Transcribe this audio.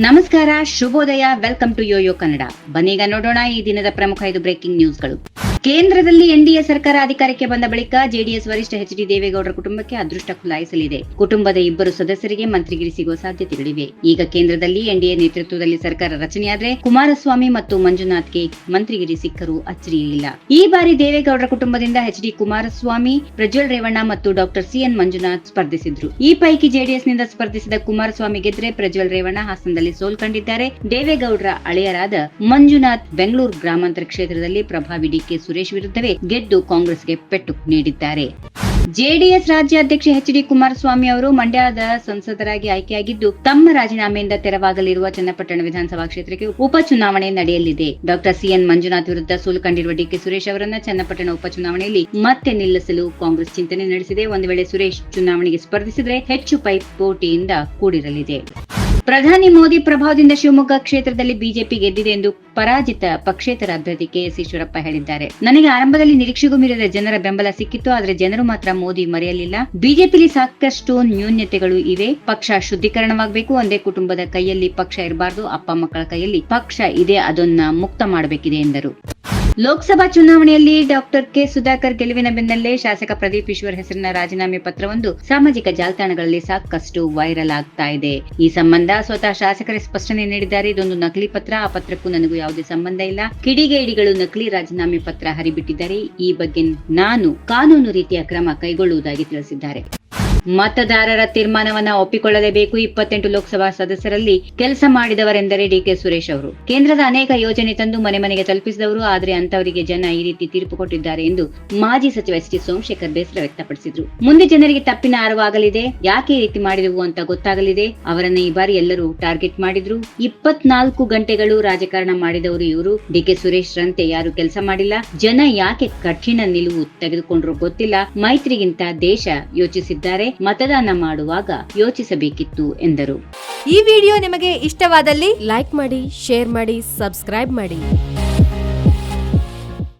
ನಮಸ್ಕಾರ ಶುಭೋದಯ welcome to YoYo Kannada ಬನ್ನೀಗ ನೋಡೋಣ ಈ ದಿನದ ಪ್ರಮುಖ ಐದು ಬ್ರೇಕಿಂಗ್ ನ್ಯೂಸ್ಗಳು ಕೇಂದ್ರದಲ್ಲಿ ಎನ್ಡಿಎ ಸರ್ಕಾರ ಅಧಿಕಾರಕ್ಕೆ ಬಂದ ಬಳಿಕ ಜೆಡಿಎಸ್ ವರಿಷ್ಠ ಎಚ್ ಡಿ ದೇವೇಗೌಡರ ಕುಟುಂಬಕ್ಕೆ ಅದೃಷ್ಟ ಖುಲಾಯಿಸಲಿದೆ ಕುಟುಂಬದ ಇಬ್ಬರು ಸದಸ್ಯರಿಗೆ ಮಂತ್ರಿಗಿರಿ ಸಿಗುವ ಸಾಧ್ಯತೆಗಳಿವೆ ಈಗ ಕೇಂದ್ರದಲ್ಲಿ ಎನ್ಡಿಎ ನೇತೃತ್ವದಲ್ಲಿ ಸರ್ಕಾರ ರಚನೆಯಾದ್ರೆ ಕುಮಾರಸ್ವಾಮಿ ಮತ್ತು ಮಂಜುನಾಥ್ಗೆ ಮಂತ್ರಿಗಿರಿ ಸಿಕ್ಕರೂ ಅಚ್ಚರಿಯಿಲ್ಲ ಈ ಬಾರಿ ದೇವೇಗೌಡರ ಕುಟುಂಬದಿಂದ ಎಚ್ ಡಿ ಕುಮಾರಸ್ವಾಮಿ, ಪ್ರಜ್ವಲ್ ರೇವಣ್ಣ ಮತ್ತು ಡಾಕ್ಟರ್ ಸಿಎನ್ ಮಂಜುನಾಥ್ ಸ್ಪರ್ಧಿಸಿದ್ರು. ಈ ಪೈಕಿ ಜೆಡಿಎಸ್ನಿಂದ ಸ್ಪರ್ಧಿಸಿದ ಕುಮಾರಸ್ವಾಮಿ ಗೆದ್ರೆ ಪ್ರಜ್ವಲ್ ರೇವಣ್ಣ ಹಾಸನದಲ್ಲಿ ಸೋಲ್ ಕಂಡಿದ್ದಾರೆ. ದೇವೇಗೌಡರ ಅಳೆಯರಾದ ಮಂಜುನಾಥ್ ಬೆಂಗಳೂರು ಗ್ರಾಮಾಂತರ ಕ್ಷೇತ್ರದಲ್ಲಿ ಪ್ರಭಾವಿ ಡಿಕೆ ಸುರೇಶ್ ವಿರುದ್ಧವೇ ಗೆದ್ದು ಕಾಂಗ್ರೆಸ್ಗೆ ಪೆಟ್ಟು ನೀಡಿದ್ದಾರೆ. ಜೆಡಿಎಸ್ ರಾಜ್ಯಾಧ್ಯಕ್ಷ ಎಚ್ ಡಿ ಕುಮಾರಸ್ವಾಮಿ ಅವರು ಮಂಡ್ಯದ ಸಂಸದರಾಗಿ ಆಯ್ಕೆಯಾಗಿದ್ದು, ತಮ್ಮ ರಾಜೀನಾಮೆಯಿಂದ ತೆರವಾಗಲಿರುವ ಚನ್ನಪಟ್ಟಣ ವಿಧಾನಸಭಾ ಕ್ಷೇತ್ರಕ್ಕೆ ಉಪಚುನಾವಣೆ ನಡೆಯಲಿದೆ. ಡಾಕ್ಟರ್ ಸಿಎನ್ ಮಂಜುನಾಥ್ ವಿರುದ್ಧ ಸೋಲು ಕಂಡಿರುವ ಡಿಕೆ ಸುರೇಶ್ ಅವರನ್ನ ಚನ್ನಪಟ್ಟಣ ಉಪಚುನಾವಣೆಯಲ್ಲಿ ಮತ್ತೆ ನಿಲ್ಲಿಸಲು ಕಾಂಗ್ರೆಸ್ ಚಿಂತನೆ ನಡೆಸಿದೆ. ಒಂದು ವೇಳೆ ಸುರೇಶ್ ಚುನಾವಣೆಗೆ ಸ್ಪರ್ಧಿಸಿದರೆ ಹೆಚ್ಚು ಪೈಪೋಟಿಯಿಂದ ಕೂಡಿರಲಿದೆ. ಪ್ರಧಾನಿ ಮೋದಿ ಪ್ರಭಾವದಿಂದ ಶಿವಮೊಗ್ಗ ಕ್ಷೇತ್ರದಲ್ಲಿ ಬಿಜೆಪಿ ಗೆದ್ದಿದೆ ಎಂದು ಪರಾಜಿತ ಪಕ್ಷೇತರ ಅಭ್ಯರ್ಥಿ ಕೆಎಸ್ ಈಶ್ವರಪ್ಪ ಹೇಳಿದ್ದಾರೆ. ನನಗೆ ಆರಂಭದಲ್ಲಿ ನಿರೀಕ್ಷೆಗೂ ಮೀರಿದ ಜನರ ಬೆಂಬಲ ಸಿಕ್ಕಿತ್ತು, ಆದರೆ ಜನರು ಮಾತ್ರ ಮೋದಿ ಮರೆಯಲಿಲ್ಲ. ಬಿಜೆಪಿಲಿ ಸಾಕಷ್ಟು ನ್ಯೂನ್ಯತೆಗಳು ಇವೆ. ಪಕ್ಷ ಶುದ್ಧೀಕರಣವಾಗಬೇಕು, ಒಂದೇ ಕುಟುಂಬದ ಕೈಯಲ್ಲಿ ಪಕ್ಷ ಇರಬಾರದು, ಅಪ್ಪ ಮಕ್ಕಳ ಕೈಯಲ್ಲಿ ಪಕ್ಷ ಇದೆ, ಅದನ್ನ ಮುಕ್ತ ಮಾಡಬೇಕಿದೆ ಎಂದರು. ಲೋಕಸಭಾ ಚುನಾವಣೆಯಲ್ಲಿ ಡಾಕ್ಟರ್ ಕೆ ಸುಧಾಕರ್ ಗೆಲುವಿನ ಬೆನ್ನಲ್ಲೇ ಶಾಸಕ ಪ್ರದೀಪ್ ಈಶ್ವರ್ ಹೆಸರಿನ ರಾಜೀನಾಮೆ ಪತ್ರವೊಂದು ಸಾಮಾಜಿಕ ಜಾಲತಾಣಗಳಲ್ಲಿ ಸಾಕಷ್ಟು ವೈರಲ್ ಆಗ್ತಾ ಇದೆ. ಈ ಸಂಬಂಧ ಸ್ವತಃ ಶಾಸಕರೇ ಸ್ಪಷ್ಟನೆ ನೀಡಿದ್ದಾರೆ. ಇದೊಂದು ನಕಲಿ ಪತ್ರ. ಆ ಪತ್ರಕ್ಕೂ ನನಗೂ ಯಾವುದೇ ಸಂಬಂಧ ಇಲ್ಲ. ಕಿಡಿಗೇಡಿಗಳು ನಕಲಿ ರಾಜೀನಾಮೆ ಪತ್ರ ಹರಿಬಿಟ್ಟಿದ್ದಾರೆ. ಈ ಬಗ್ಗೆ ನಾನು ಕಾನೂನು ರೀತಿಯ ಕ್ರಮ ಕೈಗೊಳ್ಳುವುದಾಗಿ ತಿಳಿಸಿದ್ದಾರೆ. ಮತದಾರರ ತೀರ್ಮಾನವನ್ನ ಒಪ್ಪಿಕೊಳ್ಳಲೇಬೇಕು ಇಪ್ಪತ್ತೆಂಟು ಲೋಕಸಭಾ ಸದಸ್ಯರಲ್ಲಿ ಕೆಲಸ ಮಾಡಿದವರೆಂದರೆ ಡಿಕೆ ಸುರೇಶ್ ಅವರು. ಕೇಂದ್ರದ ಅನೇಕ ಯೋಜನೆ ತಂದು ಮನೆ ಮನೆಗೆ ತಲುಪಿಸಿದವರು, ಆದರೆ ಅಂತವರಿಗೆ ಜನ ಈ ರೀತಿ ತೀರ್ಪು ಕೊಟ್ಟಿದ್ದಾರೆ ಎಂದು ಮಾಜಿ ಸಚಿವ ಎಸ್ ಸೋಮಶೇಖರ್ ಬೇಸರ ವ್ಯಕ್ತಪಡಿಸಿದ್ರು. ಮುಂದೆ ಜನರಿಗೆ ತಪ್ಪಿನ ಆರವಾಗಲಿದೆ ಯಾಕೆ ಈ ರೀತಿ ಮಾಡಿದವು ಅಂತ ಗೊತ್ತಾಗಲಿದೆ. ಅವರನ್ನ ಈ ಬಾರಿ ಎಲ್ಲರೂ ಟಾರ್ಗೆಟ್ ಮಾಡಿದ್ರು. ಇಪ್ಪತ್ನಾಲ್ಕು ಗಂಟೆಗಳು ರಾಜಕಾರಣ ಮಾಡಿದವರು ಇವರು. ಡಿಕೆ ಸುರೇಶ್ ರಂತೆ ಯಾರು ಕೆಲಸ ಮಾಡಿಲ್ಲ. ಜನ ಯಾಕೆ ಕಠಿಣ ನಿಲುವು ತೆಗೆದುಕೊಂಡ್ರು ಗೊತ್ತಿಲ್ಲ. ಮೈತ್ರಿಗಿಂತ ದೇಶ ಯೋಚಿಸಿದ್ದಾರೆ. ಮತದಾನ ಮಾಡುವಾಗ ಯೋಚಿಸಬೇಕಿತ್ತು ಎಂದರು. ಈ ವಿಡಿಯೋ ನಿಮಗೆ ಇಷ್ಟವಾದಲ್ಲಿ ಲೈಕ್ ಮಾಡಿ ಶೇರ್ ಮಾಡಿ ಸಬ್ಸ್ಕ್ರೈಬ್ ಮಾಡಿ.